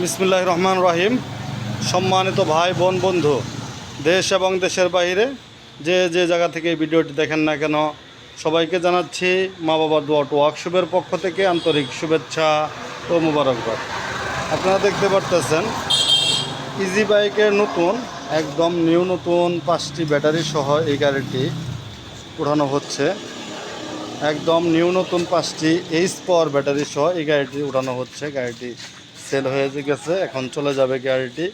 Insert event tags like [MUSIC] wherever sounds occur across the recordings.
বিসমুল্লাহ রহমান রহিম। সম্মানিত ভাই, বোন, বন্ধু, দেশ এবং দেশের বাইরে, যে যে জায়গা থেকে ভিডিওটি দেখেন না কেন, সবাইকে জানাচ্ছি মা বাবার দোয়াট ওয়ার্কশপের পক্ষ থেকে আন্তরিক শুভেচ্ছা ও মুবারকবাদ। আপনারা দেখতে পারতেছেন ইজি বাইকের নতুন, একদম নিউ নতুন পাঁচটি ব্যাটারি সহ এই গাড়িটি উঠানো হচ্ছে। একদম নিউ নতুন পাঁচটি এইচ পাওয়ার ব্যাটারি সহ এই গাড়িটি উঠানো হচ্ছে। গাড়িটি সেল হয়ে গেছে, এখন চলে যাবে গাড়িটি।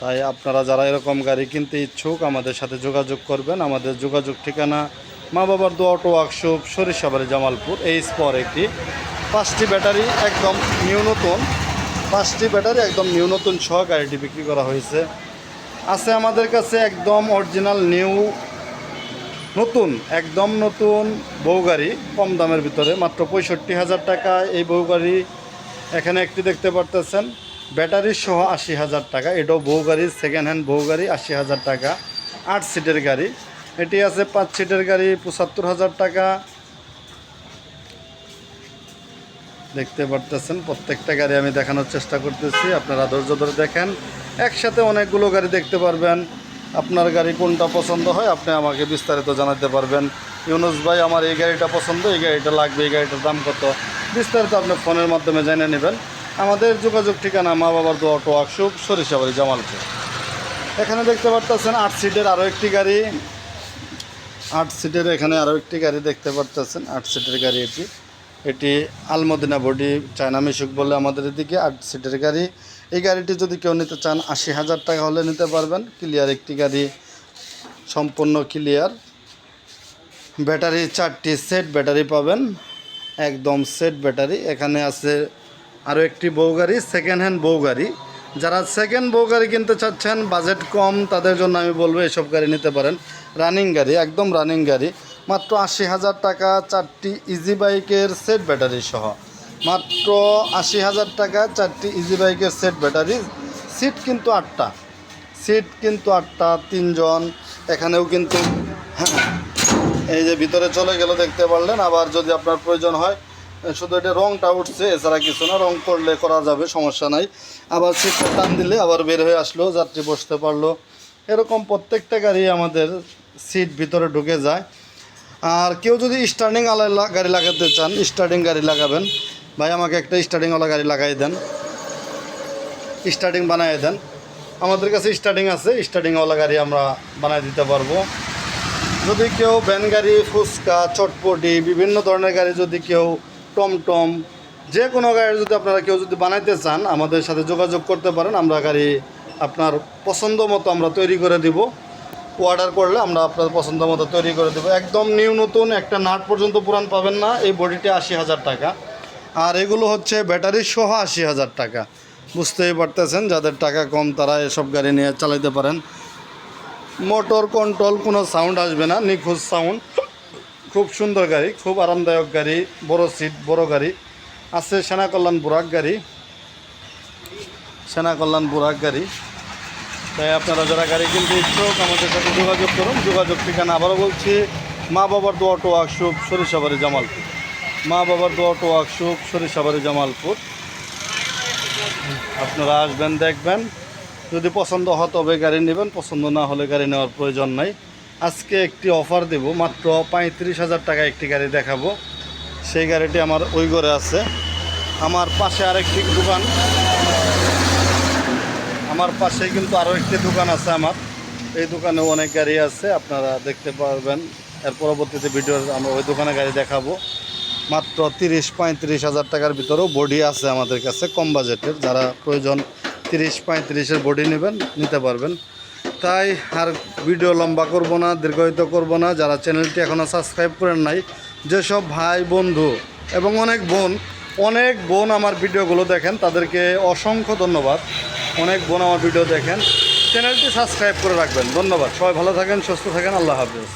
তাই আপনারা যারা এরকম গাড়ি কিনতে ইচ্ছুক, আমাদের সাথে যোগাযোগ করবেন। আমাদের যোগাযোগ ঠিকানা মা বাবার দু auto workshop, Sarishabari, Jamalpur. H power একটি। পাঁচটি ব্যাটারি একদম নিউ নতুন। পাঁচটি ব্যাটারি একদম নিউ নতুন সহ গাড়িটি বিক্রি করা হয়েছে। আছে আমাদের কাছে একদম অরিজিনাল নিউ নতুন, একদম নতুন বউ গাড়ি, কম দামের ভিতরে, মাত্র পঁয়ষট্টি হাজার টাকা। এই বউ গাড়ি এখানে একটি দেখতে পারতেছেন, ব্যাটারি সহ আশি হাজার টাকা। এটাও বউ গাড়ি সেকেন্ড হ্যান্ড বউ গাড়ি, আশি হাজার টাকা। আট সিটের গাড়ি। এটি আছে পাঁচ সিটের গাড়ি, পঁচাত্তর হাজার টাকা। দেখতে পারতেছেন, প্রত্যেকটা গাড়ি আমি দেখানোর চেষ্টা করতেছি। আপনারা ধৈর্য ধরে দেখেন। একসাথে অনেকগুলো গাড়ি দেখতে পারবেন। আপনার গাড়ি কোনটা পছন্দ হয় আপনি আমাকে বিস্তারিত জানাতে পারবেন। ইউনুস ভাই, আমার এই গাড়িটা পছন্দ, এই গাড়িটা লাগবে, এই গাড়িটার দাম কত? বিস্তারিত আপনি ফোনের মাধ্যমে জেনে নেবেন। আমাদের যোগাযোগ ঠিকানা মা বাবার দো অটো ওয়ার্কশপ সরিষাবাড়ি, জামালপুর। এখানে দেখতে পারতেছেন আট সিটের আরও একটি গাড়ি। আট সিটের এখানে আরও একটি গাড়ি দেখতে পারতেছেন, আট সিটের গাড়ি এটি। এটি আলমদিনা বডি, চায়না মিশুক বলে আমাদের এদিকে আট সিটের গাড়ি। এই গাড়িটি যদি কেউ নিতে চান, আশি হাজার টাকা হলে নিতে পারবেন। ক্লিয়ার একটি গাড়ি, সম্পূর্ণ ক্লিয়ার ব্যাটারি চারটি সেট ব্যাটারি পাবেন, একদম সেট ব্যাটারি এখানে আছে আরও একটি বউ গাড়ি সেকেন্ড হ্যান্ড বউ গাড়ি। যারা সেকেন্ড বউ গাড়ি কিনতে চাচ্ছেন বাজেট কম, তাদের জন্য আমি বলব এসব গাড়ি নিতে পারেন। রানিং গাড়ি, একদম রানিং গাড়ি। মাত্র আশি হাজার টাকা, চারটি ইজি বাইকের সেট ব্যাটারি সহ। মাত্র আশি হাজার টাকা চারটি ইজি বাইকের সেট ব্যাটারি সিট কিন্তু আটটা। সিট কিন্তু আটটা, তিনজন। এখানেও কিন্তু [LAUGHS] এই যে ভিতরে চলে গেল, দেখতে পারলেন। আবার যদি আপনার প্রয়োজন হয়, শুধু এটা রংটা উঠছে, এছাড়া কিছু না, রং করলে করা যাবে, সমস্যা নাই। আবার সিটটা টান দিলে আবার বের হয়ে আসলো, যাত্রী বসতে পারল। এরকম প্রত্যেকটা গাড়ি আমাদের সিট ভিতরে ঢুকে যায়। আর কেউ যদি স্টার্টিং আলা গাড়ি লাগাতে চান স্টার্টিং গাড়ি লাগাবেন। ভাই, আমাকে একটা স্টার্টিংওয়ালা গাড়ি লাগাই দেন। স্টার্টিং বানিয়ে দেন। আমাদের কাছে স্টার্টিং আছে স্টার্টিংওয়ালা গাড়ি আমরা বানিয়ে দিতে পারব। যদি কেউ ভ্যান গাড়ি, ফুচকা, চটপটি, বিভিন্ন ধরনের গাড়ি যদি কেউ টমটম যে কোনো গাড়ি যদি আপনারা কেউ যদি বানাইতে চান, আমাদের সাথে যোগাযোগ করতে পারেন। আমরা গাড়ি আপনার পছন্দ মতো আমরা তৈরি করে দিব। অর্ডার করলে আমরা আপনার পছন্দ মতো তৈরি করে দেবো। একদম নিউ নতুন, একটা নাট পর্যন্ত পুরান পাবেন না। এই বডিটি আশি হাজার টাকা। আর এগুলো হচ্ছে ব্যাটারি সহ আশি হাজার টাকা। বুঝতেই পারতেছেন, যাদের টাকা কম তারা এসব গাড়ি নিয়ে চালাইতে পারেন। মোটর কন্ট্রোল কোনো সাউন্ড আসবে না নিখোঁজ সাউন্ড খুব সুন্দর গাড়ি, খুব আরামদায়ক গাড়ি, বড় সিট বড় গাড়ি। আছে সেনা কল্যাণ বুরাক গাড়ি। সেনা কল্যাণ বুরাক গাড়ি। তাই আপনারা যারা গাড়ি কিনতে ইচ্ছুক, আমাদের সাথে যোগাযোগ করুন। যোগাযোগ ঠিকানা আবারও বলছি, মা বাবার দু অটো ওয়ার্কশপ সরিষাবাড়ি, জামালপুর। মা বাবার দো অটো ওয়ার্কশপ সরিষাবাড়ি জামালপুর। আপনারা আসবেন, দেখবেন। যদি পছন্দ হয়, তবে গাড়ি নেবেন। পছন্দ না হলে গাড়ি নেওয়ার প্রয়োজন নাই। আজকে একটি অফার দেব, মাত্র পঁয়ত্রিশ হাজার টাকা একটি গাড়ি দেখাবো। সেই গাড়িটি আমার ওই ঘরে আছে। আমার পাশে আরেকটি দোকান। আমার পাশে কিন্তু আরও একটি দোকান আছে আমার। এই দোকানে অনেক গাড়ি আছে, আপনারা দেখতে পারবেন। এর পরবর্তীতে ভিডিও আমরা ওই দোকানে গাড়ি দেখাবো। মাত্র তিরিশ পঁয়ত্রিশ হাজার টাকার ভিতরেও বডি আছে আমাদের কাছে, কম বাজেটের যারা প্রয়োজন তিরিশ পঁয়ত্রিশের বডি নেবেন, নিতে পারবেন। তাই আর ভিডিও লম্বা করব না, দীর্ঘায়িত করব না। যারা চ্যানেলটি এখনও সাবস্ক্রাইব করেন নাই, যেসব ভাই, বন্ধু এবং অনেক বোন অনেক বোন আমার ভিডিওগুলো দেখেন, তাদেরকে অসংখ্য ধন্যবাদ। অনেক বোন আমার ভিডিও দেখেন। চ্যানেলটি সাবস্ক্রাইব করে রাখবেন। ধন্যবাদ। সবাই ভালো থাকেন, সুস্থ থাকেন। আল্লাহ হাফিজ।